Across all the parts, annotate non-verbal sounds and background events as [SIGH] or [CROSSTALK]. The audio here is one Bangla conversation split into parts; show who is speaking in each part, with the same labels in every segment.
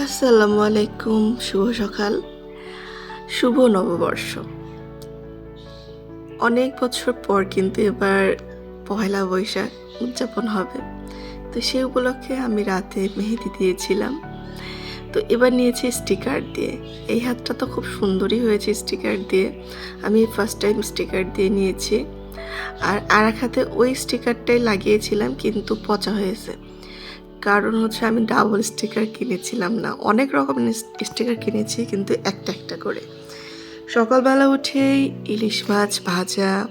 Speaker 1: আসসালামু আলাইকুম শুভ সকাল, শুভ নববর্ষ। অনেক বছর পর কিন্তু এবার পয়লা বৈশাখ উদযাপন হবে। তো সেই উপলক্ষে আমি রাতে মেহেদি দিয়েছিলাম। তো এবার নিয়েছি স্টিকার দিয়ে। এই হাতটা তো খুব সুন্দরই হয়েছে স্টিকার দিয়ে। আমি ফার্স্ট টাইম স্টিকার দিয়ে নিয়েছি। আর আর এক হাতে ওই স্টিকারটাই লাগিয়েছিলাম কিন্তু পচা হয়েছে। কারণ হচ্ছে আমি ডাবল স্টিকার কিনেছিলাম না। অনেক রকমের স্টিকার কিনেছি কিন্তু একটা একটা করে। সকালবেলা উঠেই ইলিশ মাছ ভাজা,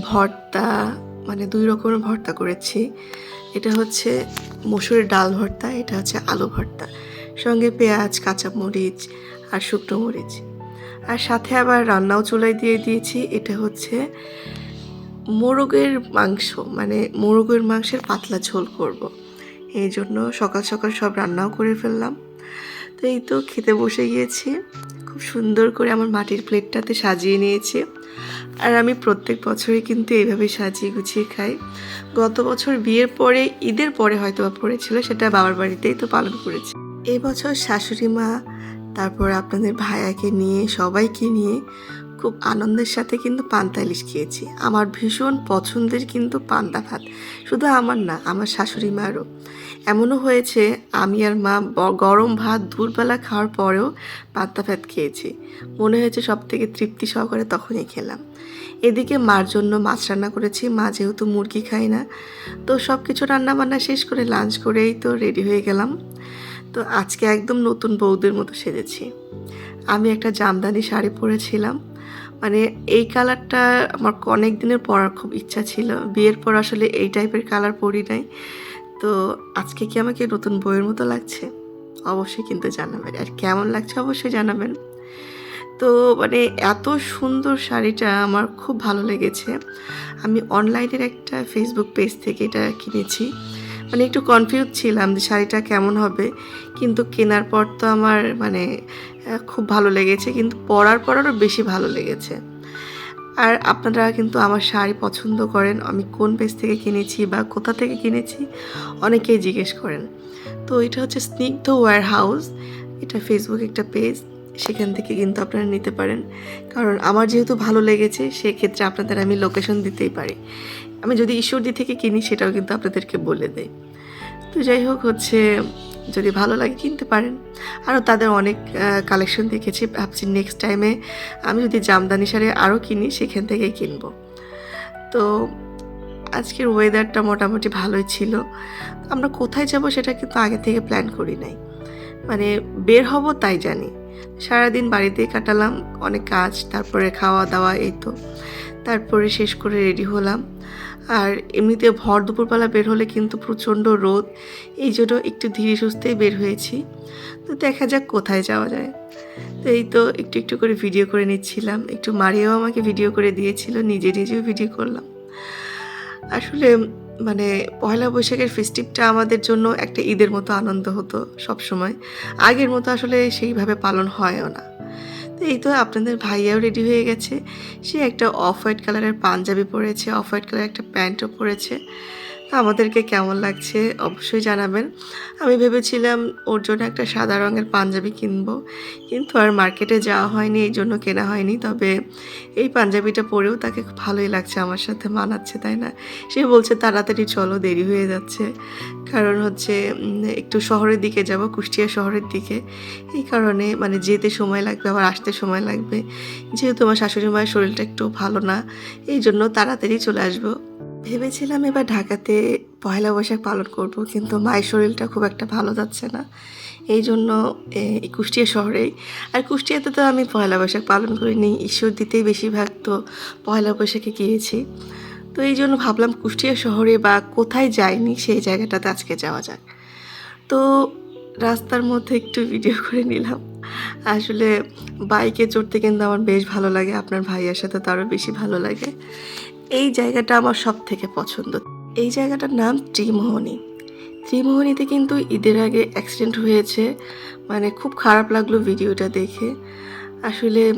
Speaker 1: ভর্তা মানে দুই রকমের ভর্তা করেছি। এটা হচ্ছে মসুরের ডাল ভর্তা, এটা হচ্ছে আলু ভর্তা। সঙ্গে পেঁয়াজ, কাঁচামরিচ আর শুকনো মরিচ। আর সাথে আবার রান্নাও চুলায় দিয়ে দিয়েছি। এটা হচ্ছে মোরগের মাংস মানে মোরগের মাংসের পাতলা ঝোল করব। এই জন্য সকাল সকাল সব রান্নাও করে ফেললাম। তো এই তো খেতে বসে গিয়েছি। খুব সুন্দর করে আমার মাটির প্লেটটাতে সাজিয়ে নিয়েছি। আর আমি প্রত্যেক বছরই কিন্তু এইভাবে সাজিয়ে গুছিয়ে খাই। গত বছর বিয়ের পরে, ঈদের পরে হয়তো বা পড়েছিল, সেটা বাবার বাড়িতেই তো পালন করেছি। এবছর শাশুড়ি মা, তারপর আপনাদের ভাইয়াকে নিয়ে, সবাইকে নিয়ে খুব আনন্দের সাথে কিন্তু পান্তা ইলিশ খেয়েছি। আমার ভীষণ পছন্দের কিন্তু পান্তা ভাত। শুধু আমার না, আমার শাশুড়ি মারও। এমনও হয়েছে, আমি আর মা গরম ভাত দুপুরবেলা খাওয়ার পরেও পান্তা ভাত খেয়েছি। মনে হয়েছে সব থেকে তৃপ্তি সহকারে তখনই খেলাম। এদিকে মার জন্য মাছ রান্না করেছি, মা যেহেতু মুরগি খায় না। তো সব কিছু রান্না বান্না শেষ করে লাঞ্চ করেই তো রেডি হয়ে গেলাম। তো আজকে একদম নতুন বৌদের মতো সেজেছি। আমি একটা জামদানি শাড়ি পরেছিলাম। মানে এই কালারটা আমার অনেক দিনের পরার খুব ইচ্ছা ছিল। বিয়ের পর আসলে এই টাইপের কালার পরি নাই। তো আজকে কি আমাকে নতুন বইয়ের মতো লাগছে? অবশ্যই কিন্তু জানাবেন। আর কেমন লাগছে অবশ্যই জানাবেন। তো মানে এত সুন্দর শাড়িটা আমার খুব ভালো লেগেছে। আমি অনলাইনের একটা ফেসবুক পেজ থেকে এটা কিনেছি। মানে একটু কনফিউজ ছিলাম যে শাড়িটা কেমন হবে। কিন্তু কেনার পর তো আমার মানে খুব ভালো লেগেছে, কিন্তু পরার পর আরও বেশি ভালো লেগেছে। আর আপনারা কিন্তু আমার শাড়ি পছন্দ করেন, আমি কোন পেজ থেকে কিনেছি বা কোথা থেকে কিনেছি, অনেকেই জিজ্ঞেস করেন। তো এটা হচ্ছে স্নিগ্ধ ওয়্যার হাউস এটা ফেসবুক একটা পেজ সেখান থেকে কিন্তু আপনারা নিতে পারেন। কারণ আমার যেহেতু ভালো লেগেছে, সেক্ষেত্রে আপনাদের আমি লোকেশন দিতেই পারি। আমি যদি ঈশ্বরদী থেকে কিনি, সেটাও কিন্তু আপনাদেরকে বলে দেই। তো যাই হোক, হচ্ছে যদি ভালো লাগে কিনতে পারেন। আরও তাদের অনেক কালেকশন দেখেছি। ভাবছি নেক্সট টাইমে আমি যদি জামদানি শাড়ি আরও কিনি, সেখান থেকেই কিনবো। তো আজকের ওয়েদারটা মোটামুটি ভালোই ছিল। আমরা কোথায় যাব সেটা কিন্তু আগে থেকে প্ল্যান করি নাই। মানে বের হব তাই জানি। সারাদিন বাড়িতেই কাটালাম, অনেক কাজ, তারপরে খাওয়া দাওয়া এই তো। তারপরে শেষ করে রেডি হলাম। আর এমনিতে ভর দুপুরবেলা বের হলে কিন্তু প্রচণ্ড রোদ। এই জন্য একটু ধীরে সুস্থেই বের হয়েছি। তো দেখা যাক কোথায় যাওয়া যায়। তো এই তো একটু একটু করে ভিডিও করে নিচ্ছিলাম। একটু মারিয়াও আমাকে ভিডিও করে দিয়েছিল, নিজে নিজেও ভিডিও করলাম। আসলে মানে পয়লা বৈশাখের ফেস্টিভটা আমাদের জন্য একটা ঈদের মতো আনন্দ হতো সব সময় আগের মতো আসলে সেইভাবে পালন হয়ও না। তো এই তো আপনাদের ভাইয়াও রেডি হয়ে গেছে। সে একটা অফ হোয়াইট কালারের পাঞ্জাবি পরেছে অফ হোয়াইট কালারের একটা প্যান্টও পরেছে। আমাদেরকে কেমন লাগছে অবশ্যই জানাবেন। আমি ভেবেছিলাম ওর জন্য একটা সাদা রঙের পাঞ্জাবি কিনব, কিন্তু আর মার্কেটে যাওয়া হয়নি, এই জন্য কেনা হয়নি। তবে এই পাঞ্জাবিটা পরেও তাকে ভালোই লাগছে আমার সাথে মানাচ্ছে, তাই না? সে বলছে, তাড়াতাড়ি চলো, দেরি হয়ে যাচ্ছে। কারণ হচ্ছে একটু শহরের দিকে যাব, কুষ্টিয়া শহরের দিকে। এই কারণে মানে যেতে সময় লাগবে, আবার আসতে সময় লাগবে। যেহেতু আমার শাশুড়ি মায়ের শরীরটা একটু ভালো না, এই জন্য তাড়াতাড়ি চলে আসব। ভেবেছিলাম এবার ঢাকাতে পয়লা বৈশাখ পালন করব, কিন্তু মায়ের শরীরটা খুব একটা ভালো যাচ্ছে না। এই জন্য কুষ্টিয়া শহরেই। আর কুষ্টিয়াতে তো আমি পয়লা বৈশাখ পালন করিনি ঈশ্বর দিতেই বেশিরভাগ তো পয়লা বৈশাখে গিয়েছি। তো এই জন্য ভাবলাম কুষ্টিয়া শহরে বা কোথায় যাইনি, সেই জায়গাটাতে আজকে যাওয়া যাক। তো রাস্তার মধ্যে একটু ভিডিও করে নিলাম। আসলে বাইকে চড়তে কিন্তু আমার বেশ ভালো লাগে, আপনার ভাইয়ের সাথে তো আরও বেশি ভালো লাগে। এই জায়গাটা আমার সব থেকে পছন্দ। এই জায়গাটার নাম ত্রিমোহনী। ত্রিমোহনীতে কিন্তু ঈদের আগে অ্যাক্সিডেন্ট হয়েছে। মানে খুব খারাপ লাগল ভিডিওটা দেখে। আসলে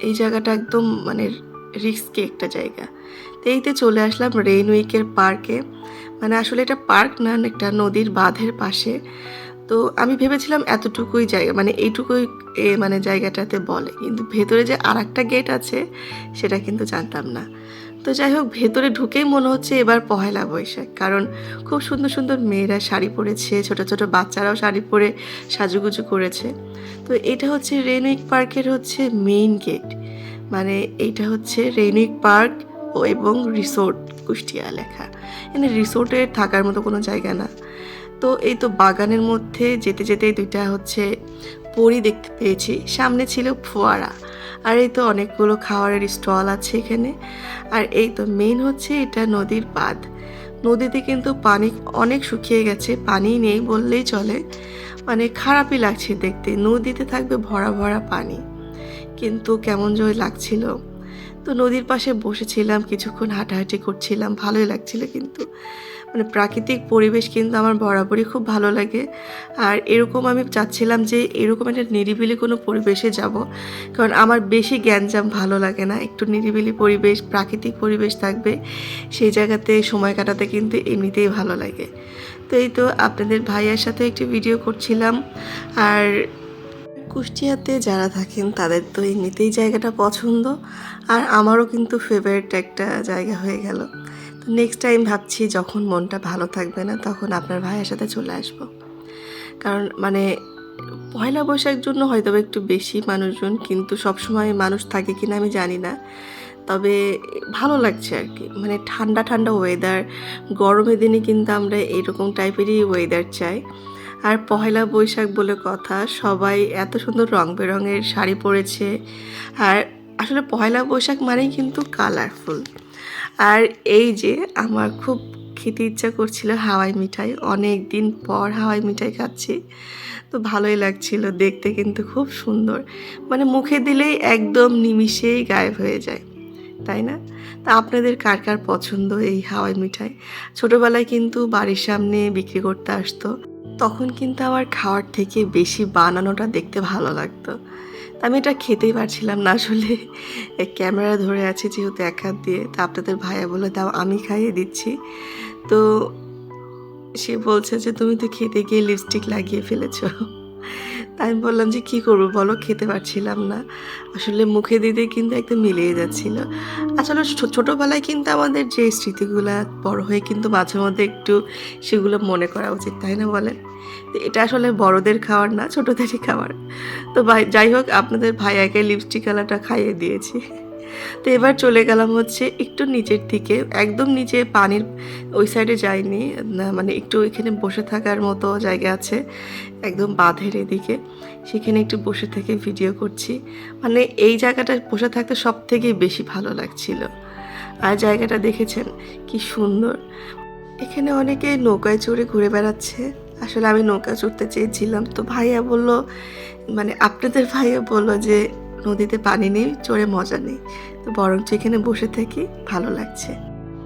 Speaker 1: এই জায়গাটা একদম মানে রিস্কি একটা জায়গা। এইতে চলে আসলাম রেইন উইকের পার্কে মানে আসলে এটা পার্ক না, একটা নদীর বাঁধের পাশে। তো আমি ভেবেছিলাম এতটুকুই জায়গা মানে এইটুকুই এ মানে জায়গাটাতে বলে। কিন্তু ভেতরে যে আর একটা গেট আছে, সেটা কিন্তু জানতাম না। তো যাই হোক, ভেতরে ঢুকেই মনে হচ্ছে এবার পহেলা বৈশাখ। কারণ খুব সুন্দর সুন্দর মেয়েরা শাড়ি পরেছে, ছোট ছোট বাচ্চারাও শাড়ি পরে সাজুগুজু করেছে। তো এটা হচ্ছে রেনুইক পার্কের হচ্ছে মেইন গেট মানে এইটা হচ্ছে রেনুইক পার্ক ও এবং রিসোর্ট কুষ্টিয়া লেখা। এখানে রিসোর্টে থাকার মতো কোনো জায়গা না। তো এই তো বাগানের মধ্যে যেতে যেতে দুইটা হচ্ছে পরি দেখতে পেয়েছি। সামনে ছিল ফোয়ারা। আর এই তো অনেকগুলো খাবারের স্টল আছে এখানে। আর এই তো মেইন হচ্ছে এটা নদীর বাঁধ নদীতে কিন্তু পানি অনেক শুকিয়ে গেছে, পানি নেই বললেই চলে। মানে খারাপই লাগছে দেখতে, নদীতে থাকবে ভরা ভরা পানি। কিন্তু কেমন জয় লাগছিল। তো নদীর পাশে বসেছিলাম, কিছুক্ষণ হাঁটাহাঁটি করছিলাম, ভালোই লাগছিল কিন্তু। মানে প্রাকৃতিক পরিবেশ কিন্তু আমার বরাবরই খুব ভালো লাগে। আর এরকম আমি চাচ্ছিলাম যে এরকম একটা নিরিবিলি কোনো পরিবেশে যাব। কারণ আমার বেশি জ্ঞানজাম ভালো লাগে না। একটু নিরিবিলি পরিবেশ, প্রাকৃতিক পরিবেশ থাকবে। সেই জায়গাতে সময় কাটাতে কিন্তু এমনিতেই ভালো লাগে। তো এই তো আপনাদের ভাইয়ের সাথে একটি ভিডিও করছিলাম। আর কুষ্টিয়াতে যারা থাকেন তাদের তো এমনিতেই জায়গাটা পছন্দ। আর আমারও কিন্তু ফেভারিট একটা জায়গা হয়ে গেল। নেক্সট টাইম ভাবছি যখন মনটা ভালো থাকবে না, তখন আপনার ভাইয়ের সাথে চলে আসব। কারণ মানে পয়লা বৈশাখ জন্য হয়তো একটু বেশি মানুষজন, কিন্তু সবসময় মানুষ থাকে কিনা আমি জানি না। তবে ভালো লাগছে আর কি। মানে ঠান্ডা ঠান্ডা ওয়েদার গরমের দিনে কিন্তু আমরা এরকম টাইপেরই ওয়েদার চাই। আর পহেলা বৈশাখ বলে কথা, সবাই এত সুন্দর রং বেরঙের শাড়ি পরেছে। আর আসলে পহেলা বৈশাখ মানেই কিন্তু কালারফুল আর এই যে আমার খুব খেতে ইচ্ছা করছিল হাওয়াই মিঠাই। অনেক দিন পর হাওয়াই মিঠাই খাচ্ছি। তো ভালোই লাগছিল, দেখতে কিন্তু খুব সুন্দর। মানে মুখে দিলেই একদম নিমিষেই গায়েব হয়ে যায়, তাই না? তা আপনাদের কার কার পছন্দ এই হাওয়াই মিঠাই? ছোটোবেলায় কিন্তু বাড়ির সামনে বিক্রি করতে আসতো, তখন কিন্তু আমার খাওয়ার থেকে বেশি বানানোটা দেখতে ভালো লাগতো। আমি এটা খেতেই পারছিলাম না আসলে। ক্যামেরা ধরে আছে যেহেতু এক হাত দিয়ে, তা আপনাদের ভাইয়া বলে দাও, আমি খাইয়ে দিচ্ছি। তো সে বলছে যে, তুমি তো খেতে গিয়ে লিপস্টিক লাগিয়ে ফেলেছো। তাই আমি বললাম যে, কি করব বলো? খেতে পারছিলাম না। আসলে মুখে দিতে কিন্তু একদম মিলিয়ে যাচ্ছিল। আসলে ছোটোবেলায় কিন্তু আমাদের যে স্মৃতিগুলো বড় হয়ে কিন্তু মাঝে মধ্যে একটু সেগুলো মনে করা উচিত, তাই না বলেন? তো এটা আসলে বড়দের খাওয়ার না, ছোটোদেরই খাওয়ার। তো ভাই, যাই হোক, আপনাদের ভাইয়াকে লিপস্টিক কালারটা খাইয়ে দিয়েছি। তো এবার চলে গেলাম হচ্ছে একটু নিচের দিকে। একদম নিচে পানির ওই সাইডে যাইনি মানে একটু এখানে বসে থাকার মতো জায়গা আছে, একদম বাঁধের এদিকে। সেখানে একটু বসে থেকে ভিডিও করছি। মানে এই জায়গাটা বসে থাকতে সব থেকে বেশি ভালো লাগছিল। আর জায়গাটা দেখেছেন? কি সুন্দর। এখানে অনেকে নৌকায় চড়ে ঘুরে বেড়াচ্ছে। আসলে আমি নৌকা চড়তে চেয়েছিলাম। তো ভাইয়া বলল মানে আপনাদের ভাইয়া বলল যে নদীতে পানি নেই, চড়ে মজা নেই। তো বরঞ্চ এখানে বসে থাকি, ভালো লাগছে।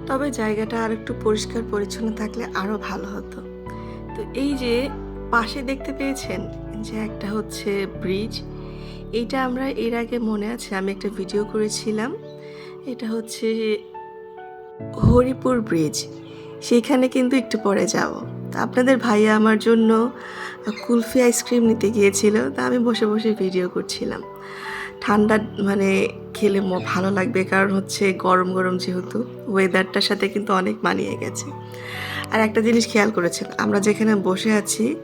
Speaker 1: তবে জায়গাটা আর একটু পরিষ্কার পরিচ্ছন্ন থাকলে আরও ভালো হতো। তো এই যে পাশে দেখতে পেয়েছেন যে একটা হচ্ছে ব্রিজ, এইটা আমরা এর আগে মনে আছে, আমি একটা ভিডিও করেছিলাম। এটা হচ্ছে হরিপুর ব্রিজ সেইখানে কিন্তু একটু পরে যাব। তা আপনাদের ভাইয়া আমার জন্য কুলফি আইসক্রিম নিতে গিয়েছিল, তা আমি বসে বসে ভিডিও করছিলাম। ঠান্ডা মানে খেলে ভালো লাগবে। কারণ হচ্ছে গরম গরম যেহেতু ওয়েদারটার সাথে কিন্তু অনেক মানিয়ে গেছে। আর একটা জিনিস খেয়াল করেছেন, আমরা যেখানে বসে আছি,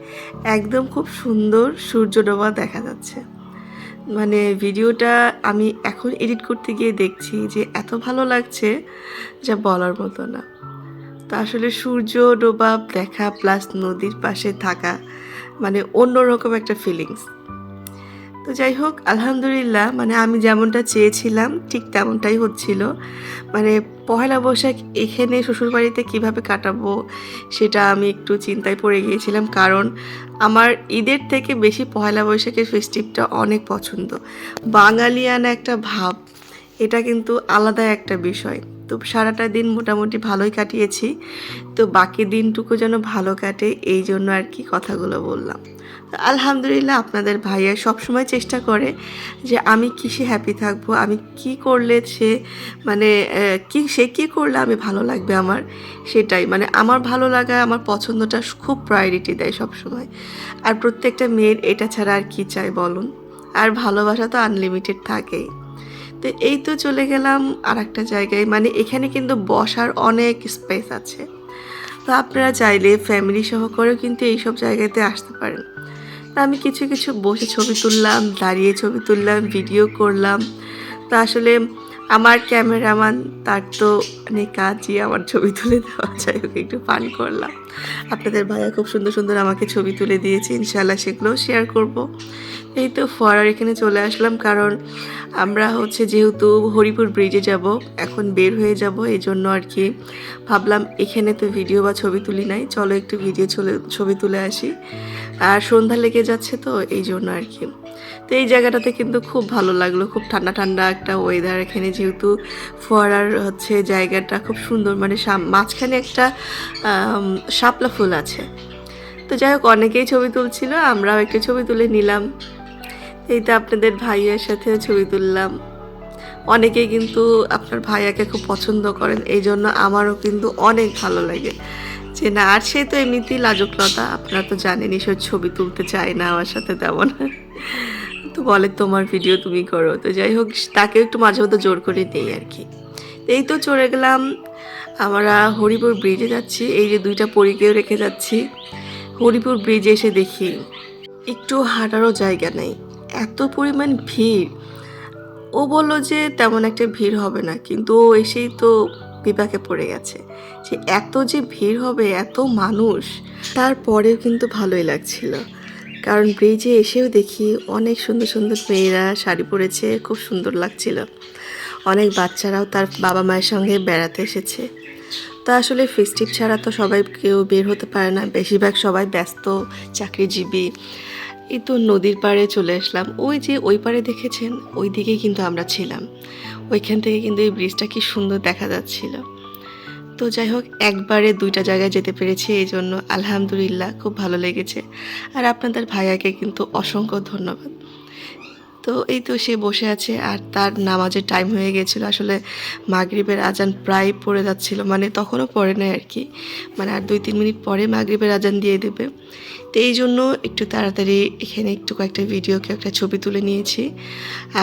Speaker 1: একদম খুব সুন্দর সূর্য ডোবা দেখা যাচ্ছে। মানে ভিডিওটা আমি এখন এডিট করতে গিয়ে দেখছি যে এত ভালো লাগছে যা বলার মতো না। তো আসলে সূর্য ডোবা দেখা প্লাস নদীর পাশে থাকা মানে অন্যরকম একটা ফিলিংস তো যাই হোক, আলহামদুলিল্লাহ মানে আমি যেমনটা চেয়েছিলাম, ঠিক তেমনটাই হচ্ছিল। মানে পহেলা বৈশাখ এখানে শ্বশুরবাড়িতে কীভাবে কাটাবো, সেটা আমি একটু চিন্তায় পড়ে গিয়েছিলাম। কারণ আমার ঈদের থেকে বেশি পহেলা বৈশাখের ফেস্টিভটা অনেক পছন্দ। বাঙালিয়ানা একটা ভাব, এটা কিন্তু আলাদা একটা বিষয়। তো সারাটা দিন মোটামুটি ভালোই কাটিয়েছি। তো বাকি দিনটুকু যেন ভালো কাটে, এই জন্য আর কি কথাগুলো বললাম। আলহামদুলিল্লাহ আপনাদের ভাইয়া সবসময় চেষ্টা করে যে আমি কিসে হ্যাপি থাকব, আমি কি করলে সে মানে কি, সে কি করলে আমি ভালো লাগবে আমার? সেটাই মানে আমার ভালো লাগা, আমার পছন্দটা খুব প্রায়োরিটি দেয় সবসময়। আর প্রত্যেকটা মেয়ের এটা ছাড়া আর কি চাই বলুন? আর ভালোবাসা তো আনলিমিটেড থাকেই। তো এই তো চলে গেলাম আর একটা জায়গায়। মানে এখানে কিন্তু বসার অনেক স্পেস আছে। তো আপনারা চাইলে ফ্যামিলি সহ করেও কিন্তু এইসব জায়গাতে আসতে পারেন। তা আমি কিছু কিছু বসে ছবি তুললাম, দাঁড়িয়ে ছবি তুললাম ভিডিও করলাম। তো আসলে আমার ক্যামেরাম্যান তার তো অনেক কাজই আমার ছবি তুলে দেওয়া। যাই হোক, একটু পান করলাম। আপনাদের ভাইয়া খুব সুন্দর সুন্দর আমাকে ছবি তুলে দিয়েছে ইনশাল্লাহ সেগুলোও শেয়ার করব। এই তো ফোয়ারার এখানে চলে আসলাম, কারণ আমরা হচ্ছে যেহেতু হরিপুর ব্রিজে যাব, এখন বের হয়ে যাব এই জন্য আর কি ভাবলাম এখানে তো ভিডিও বা ছবি তুলি নাই, চলো একটু ভিডিও ছবি তুলে আসি। আর সন্ধ্যা লেগে যাচ্ছে তো, এই জন্য আর কি। তো এই জায়গাটাতে কিন্তু খুব ভালো লাগল। খুব ঠান্ডা ঠান্ডা একটা ওয়েদার এখানে যেহেতু ফোয়ারার হচ্ছে জায়গাটা খুব সুন্দর মানে মাঝখানে একটা শাপলা ফুল আছে। তো যাই হোক, অনেকেই ছবি তুলছিল, আমরাও একটু ছবি তুলে নিলাম। এই তো আপনাদের ভাইয়ের সাথে ছবি তুললাম। অনেকেই কিন্তু আপনার ভাইয়াকে খুব পছন্দ করেন এই জন্য আমারও কিন্তু অনেক ভালো লাগে। যে না, আর সে তো এমনিতেই লাজকলতা, আপনারা তো জানেনই, সে ছবি তুলতে চায় না আমার সাথে তেমন। তো বলে তোমার ভিডিও তুমি করো। তো যাই হোক তাকে একটু মাঝে মধ্যে জোর করে নেই আর কি। এই তো চলে গেলাম। আমরা হরিপুর ব্রিজে যাচ্ছি। এই যে দুইটা পরীকেও রেখে যাচ্ছি। হরিপুর ব্রিজে এসে দেখি, একটু হাঁটারও জায়গা নেই। এত পরিমাণ ভিড়। ও বলল যে তেমন একটা ভিড় হবে না, কিন্তু ও এসেই তো বিপাকে পড়ে গেছে। যে এত যে ভিড় হবে, এত মানুষ, তারপরেও কিন্তু ভালোই লাগছিল। কারণ ব্রিজে এসেও দেখি অনেক সুন্দর সুন্দর মেয়েরা শাড়ি পরেছে, খুব সুন্দর লাগছিল। অনেক বাচ্চারাও তার বাবা মায়ের সঙ্গে বেড়াতে এসেছে। তা আসলে ফেস্টিভ ছাড়া তো সবাই কেউ বের হতে পারে না। বেশিরভাগ সবাই ব্যস্ত, চাকরিজীবী। এই তো নদীর পাড়ে চলে আসলাম। ওই যে ওই পাড়ে দেখেছেন? ওই দিকেই কিন্তু আমরা ছিলাম। ওইখান থেকে কিন্তু এই ব্রিজটা কি সুন্দর দেখা যাচ্ছিল। তো যাই হোক, একবারে দুইটা জায়গায় যেতে পেরেছি, এই জন্য আলহামদুলিল্লাহ খুব ভালো লেগেছে। আর আপনাদের ভাইয়াকে কিন্তু অসংখ্য ধন্যবাদ। তো এই তো সে বসে আছে, আর তার নামাজের টাইম হয়ে গেছিল। আসলে মাগরিবের আজান প্রায় পড়ে যাচ্ছিল মানে তখনও পড়ে নাই আর কি। মানে আর দুই তিন মিনিট পরে মাগরিবের আজান দিয়ে দেবে। তো এই জন্য একটু তাড়াতাড়ি এখানে একটু কয়েকটা ভিডিওকে একটা ছবি তুলে নিয়েছি।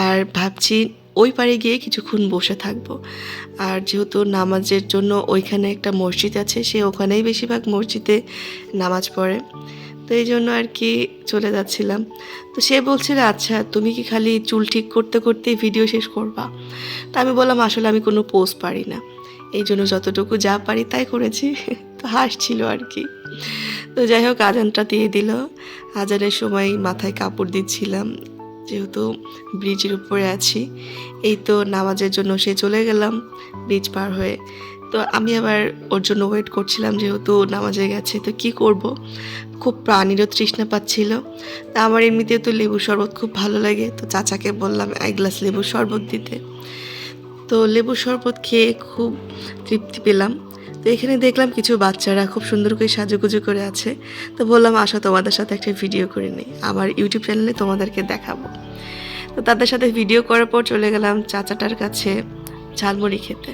Speaker 1: আর ভাবছি ওই পারে গিয়ে কিছুক্ষণ বসে থাকব। আর যেহেতু নামাজের জন্য ওইখানে একটা মসজিদ আছে, সে ওখানেই বেশিরভাগ মসজিদে নামাজ পড়ে। তো এই জন্য আর কি চলে যাচ্ছিলাম। তো সে বলছিল আচ্ছা তুমি কি খালি চুল ঠিক করতে করতেই ভিডিও শেষ করবা? তা আমি বললাম, আসলে আমি কোনো পোজ পারি না। এই জন্য যতটুকু যা পারি তাই করেছি। [LAUGHS] তো হাসছিল আর কি। তো যাই হোক, আজানটা দিয়ে দিল। আজানের সময় মাথায় কাপড় দিচ্ছিলাম। যেহেতু ব্রিজের উপরে আছি, এই তো নামাজের জন্য সে চলে গেলাম ব্রিজ পার হয়ে। তো আমি আবার ওর জন্য ওয়েট করছিলাম যেহেতু নামাজে গেছে, তো কি করব? খুব প্রাণীরও তৃষ্ণা পাচ্ছিল। তা আমার এমনিতেও তো লেবু শরবত খুব ভালো লাগে, তো চাচাকে বললাম এক গ্লাস লেবু শরবত দিতে। তো লেবু শরবত খেয়ে খুব তৃপ্তি পেলাম। তো এখানে দেখলাম কিছু বাচ্চারা খুব সুন্দর করে সাজুগুজু করে আছে। তো বললাম, আসো তোমাদের সাথে একটা ভিডিও করে নিই। আমার ইউটিউব চ্যানেলে তোমাদেরকে দেখাবো। তো তাদের সাথে ভিডিও করার পর চলে গেলাম চাচাটার কাছে ঝালমুড়ি খেতে।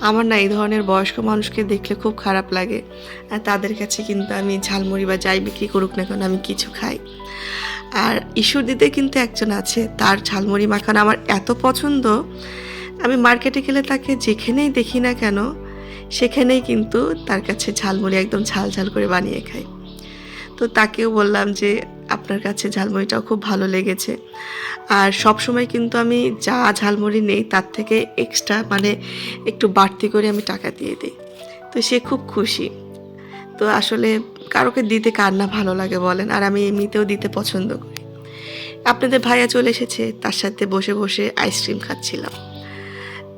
Speaker 1: আমার না এই ধরনের বয়স্ক মানুষকে দেখলে খুব খারাপ লাগে। আর তাদের কাছে কিন্তু আমি ঝালমুড়ি বা যাই বিক্রি করুক না কেন আমি কিছু খাই। আর ঈশ্বর দিতে কিন্তু একজন আছে, তার ঝালমুড়ি মাখানো আমার এত পছন্দ, আমি মার্কেটে গেলে তাকে যেখানেই দেখি না কেন, সেখানেই কিন্তু তার কাছে ঝালমুড়ি একদম ঝাল ঝাল করে বানিয়ে খাই। তো তাকেও বললাম যে, আপনার কাছে ঝালমুড়িটাও খুব ভালো লেগেছে। আর সব সময় কিন্তু আমি যা ঝালমুড়ি নেই তার থেকে এক্সট্রা মানে একটু বাড়তি করে আমি টাকা দিয়ে দিই। তো সে খুব খুশি। তো আসলে কারোকে দিতে কার না ভালো লাগে বলেন, আর আমি এমনিতেও দিতে পছন্দ করি। আপনাদের ভাইয়া চলে এসেছে, তার সাথে বসে বসে আইসক্রিম খাচ্ছিলাম।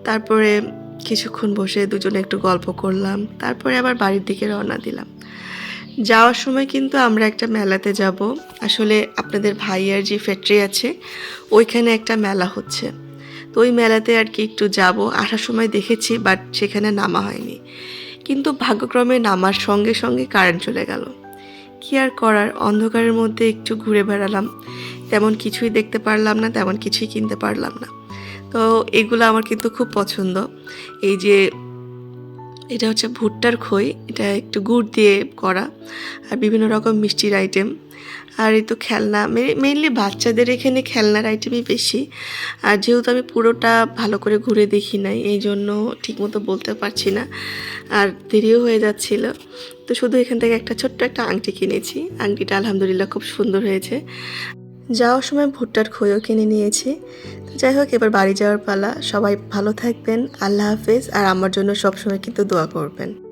Speaker 1: তারপরে কিছুক্ষণ বসে দুজনে একটু গল্প করলাম, তারপরে আবার বাড়ির দিকে রওনা দিলাম। যাওয়ার সময় কিন্তু আমরা একটা মেলাতে যাব। আসলে আপনাদের ভাইয়ার যে ফ্যাক্টরি আছে, ওইখানে একটা মেলা হচ্ছে। তো ওই মেলাতে আর কি একটু যাব। আসার সময় দেখেছি, বাট সেখানে নামা হয়নি। কিন্তু ভাগ্যক্রমে নামার সঙ্গে সঙ্গে কারেন্ট চলে গেল। কি আর করার? অন্ধকারের মধ্যে একটু ঘুরে বেড়ালাম। তেমন কিছুই দেখতে পারলাম না, তেমন কিছুই কিনতে পারলাম না। তো এগুলো আমার কিন্তু খুব পছন্দ। এই যে এটা হচ্ছে ভুট্টার খই, এটা একটু গুড় দিয়ে করা, আর বিভিন্ন রকম মিষ্টির আইটেম আর এই তো খেলনা মেইনলি বাচ্চাদের এখানে খেলনার আইটেমই বেশি। আর যেহেতু আমি পুরোটা ভালো করে ঘুরে দেখি নাই, এই জন্য ঠিকমতো বলতে পারছি না। আর দেরিও হয়ে যাচ্ছিল। তো শুধু এখান থেকে একটা ছোট্ট একটা আংটি কিনেছি। আংটিটা আলহামদুলিল্লাহ খুব সুন্দর হয়েছে। যাওয়ার সময় ভুট্টার খইও কিনে নিয়েছি। তো যাই হোক, এবার বাড়ি যাওয়ার পালা। সবাই ভালো থাকবেন। আল্লাহ হাফেজ। আর আমার জন্য সবসময় কিন্তু দোয়া করবেন।